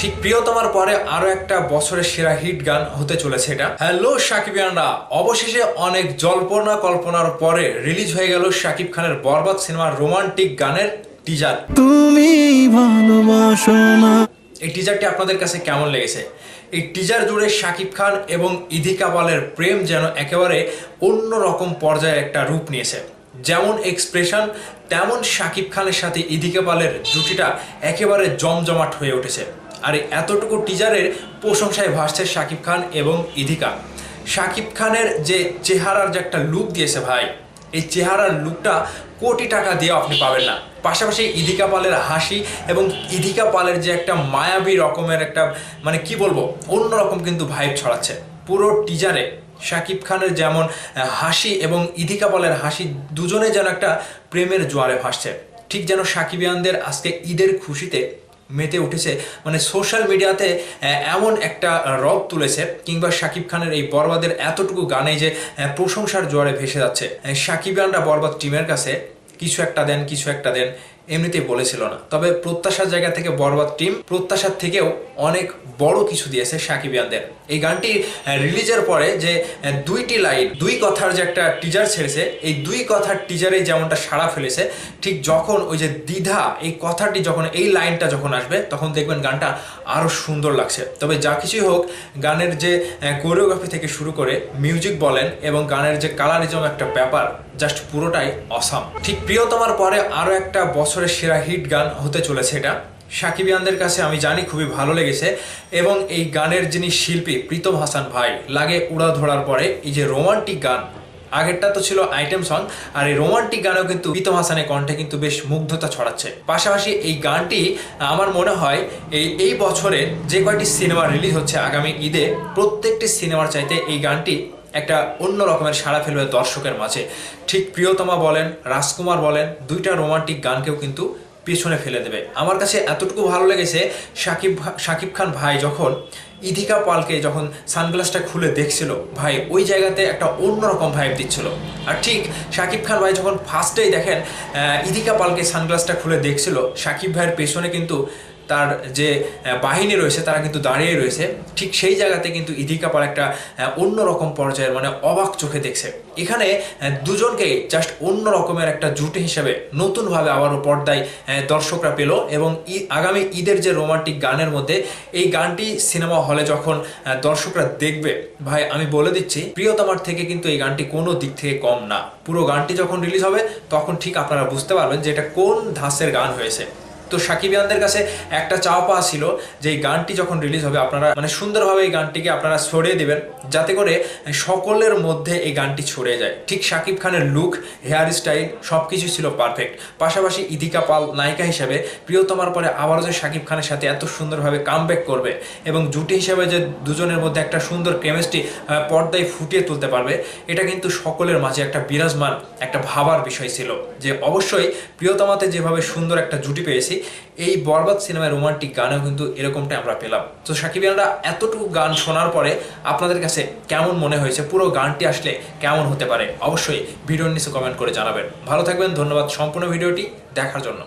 ঠিক প্রিয়তমার পরে আরও একটা বছরের সেরা হিট গান হতে চলেছে এটা। হ্যালো সাকিবিয়ানরা অবশেষে অনেক জল্পনা কল্পনার পরে রিলিজ হয়ে গেল শাকিব খানের বরবাদ সিনেমার রোমান্টিক গানের টিজার তুমি ভালোবাসো না। এই টিজারটি আপনাদের কাছে কেমন লেগেছে? এই টিজার জুড়ে শাকিব খান এবং ইধিকা পালের প্রেম যেন একেবারে অন্য রকম পর্যায়ে একটা রূপ নিয়েছে। যেমন এক্সপ্রেশন তেমন শাকিব খানের সাথে ইদিকা পালের জুটিটা একেবারে জমজমাট হয়ে উঠেছে। আর এতটুকু টিজারের প্রশংসায় ভাসছে শাকিব খান এবং ইদিকা শাকিব খানের যে চেহারার যে একটা লুক দিয়েছে ভাই, এই চেহারার লুকটা কোটি টাকা দিয়ে আপনি পাবেন না। পাশাপাশি ইদিকা পালের হাসি এবং ইদিকা পালের যে একটা মায়াবী রকমের একটা মানে কি বলব, অন্যরকম কিন্তু ভাইব ছড়াচ্ছে। পুরো টিজারে শাকিব খানের যেমন হাসি এবং ইদিকা পালের হাসি দুজনে যেন একটা প্রেমের জোয়ারে ভাসছে। ঠিক যেন সাকিবিয়ানদের আজকে ঈদের খুশিতে মেতে উঠেছে। মানে সোশ্যাল মিডিয়াতে এমন একটা রব তুলেছে, কিংবা শাকিব খানের এই বরবাদের এতটুকু গানে যে প্রশংসার জোয়ারে ভেসে যাচ্ছে। সাকিব আনরা বরবাদ টিমের কাছে, কিছু একটা দেন, কিছু একটা দেন এমনিতেই বলেছিল না। তবে প্রত্যাশার জায়গা থেকে বরবাদ টিম প্রত্যাশার থেকেও অনেক বড় কিছু দিয়েছে সাকিবিয়ানদের এই গানটি রিলিজের পরে যে দুইটি লাইন, দুই কথার যে একটা টিজার ছেড়েছে, এই দুই কথার টিজারে যেমনটা সাড়া ফেলেছে, ঠিক যখন ওই যে দ্বিধা, এই কথাটি যখন, এই লাইনটা যখন আসবে, তখন দেখবেন গানটা আরও সুন্দর লাগছে। তবে যা কিছুই হোক, গানের যে কোরিওগ্রাফি থেকে শুরু করে মিউজিক বলেন এবং গানের যে কালারিজম একটা ব্যাপার জাস্ট পুরোটাই অসাম। ঠিক প্রিয়তমার পরে আরও একটা বছরের সেরা হিট গান হতে চলেছে এটা। সাকিবিয়ানদের কাছে আমি জানি খুবই ভালো লেগেছে এবং এই গানের যিনি শিল্পী প্রীতম হাসান ভাই, লাগে উড়া ধরার পরে এই যে রোমান্টিক গান, আগেরটা তো ছিল আইটেম সং, আর এই রোমান্টিক গানেও কিন্তু প্রীতম হাসানের কণ্ঠে কিন্তু বেশ মুগ্ধতা ছড়াচ্ছে। পাশাপাশি এই গানটি আমার মনে হয় এই এই বছরে যে কয়টি সিনেমা রিলিজ হচ্ছে আগামী ঈদে, প্রত্যেকটি সিনেমার চাইতে এই গানটি একটা অন্য রকমের সাড়া ফেলবে দর্শকের মাঝে। ঠিক প্রিয়তমা বলেন, রাজকুমার বলেন, দুইটা রোমান্টিক গানকেও কিন্তু পিছনে ফেলে দেবে। আমার কাছে এতটুকু ভালো লেগেছে, সাকিব সাকিব খান ভাই যখন ইধিকা পালকে যখন সানগ্লাসটা খুলে দেখছিল, ভাই ওই জায়গাতে একটা অন্যরকম ভাইব দিচ্ছিল। আর ঠিক সাকিব খান ভাই যখন ফার্স্টেই দেখেন ইধিকা পালকে সানগ্লাসটা খুলে দেখছিল, সাকিব ভাইয়ের পেছনে কিন্তু তার যে বাহিনী রয়েছে তারা কিন্তু দাঁড়িয়ে রয়েছে। ঠিক সেই জায়গাতে কিন্তু ইদিকা পাল একটা অন্যরকম পর্যায়ের মানে অবাক চোখে দেখছে। এখানে আহ, দুজনকেই জাস্ট অন্য রকমের একটা জুটি হিসেবে নতুনভাবে আবারও পর্দায় দর্শকরা পেল এবং আগামী ঈদের যে রোমান্টিক গানের মধ্যে এই গানটি সিনেমা হলে যখন দর্শকরা দেখবে ভাই আমি বলে দিচ্ছি প্রিয়তমার থেকে কিন্তু এই গানটি কোনো দিক থেকে কম না। পুরো গানটি যখন রিলিজ হবে তখন ঠিক আপনারা বুঝতে পারবেন যে এটা কোন ধাঁচের গান হয়েছে। তো সাকিব সাকিবিয়ানদের কাছে একটা চাওয়া পাওয়া ছিল যে এই গানটি যখন রিলিজ হবে, আপনারা মানে সুন্দরভাবে এই গানটিকে আপনারা ছড়িয়ে দেবেন, যাতে করে সকলের মধ্যে এই গানটি ছড়িয়ে যায়। ঠিক সাকিব খানের লুক হেয়ার স্টাইল সব কিছু ছিল পারফেক্ট পাশাপাশি ইদিকা পাল নায়িকা হিসেবে প্রিয়তমার পরে আবারও যে সাকিব খানের সাথে এত সুন্দরভাবে কামব্যাক করবে এবং জুটি হিসেবে যে দুজনের মধ্যে একটা সুন্দর কেমিস্ট্রি পর্দায় ফুটিয়ে তুলতে পারবে, এটা কিন্তু সকলের মাঝে একটা বিরাজমান একটা ভাবার বিষয় ছিল যে অবশ্যই প্রিয়তমাতে যেভাবে সুন্দর একটা জুটি পেয়েছি এই বরবাদ সিনেমায় রোমান্টিক গানেও কিন্তু এরকমটাই আমরা পেলাম। তো সাকিব সাকিবিয়ানরা এতটুকু গান শোনার পরে আপনাদের কাছে কেমন মনে হয়েছে? পুরো গানটি আসলে কেমন হতে পারে? অবশ্যই ভিডিওর নিচে কমেন্ট করে জানাবেন। ভালো থাকবেন, ধন্যবাদ সম্পূর্ণ ভিডিওটি দেখার জন্য।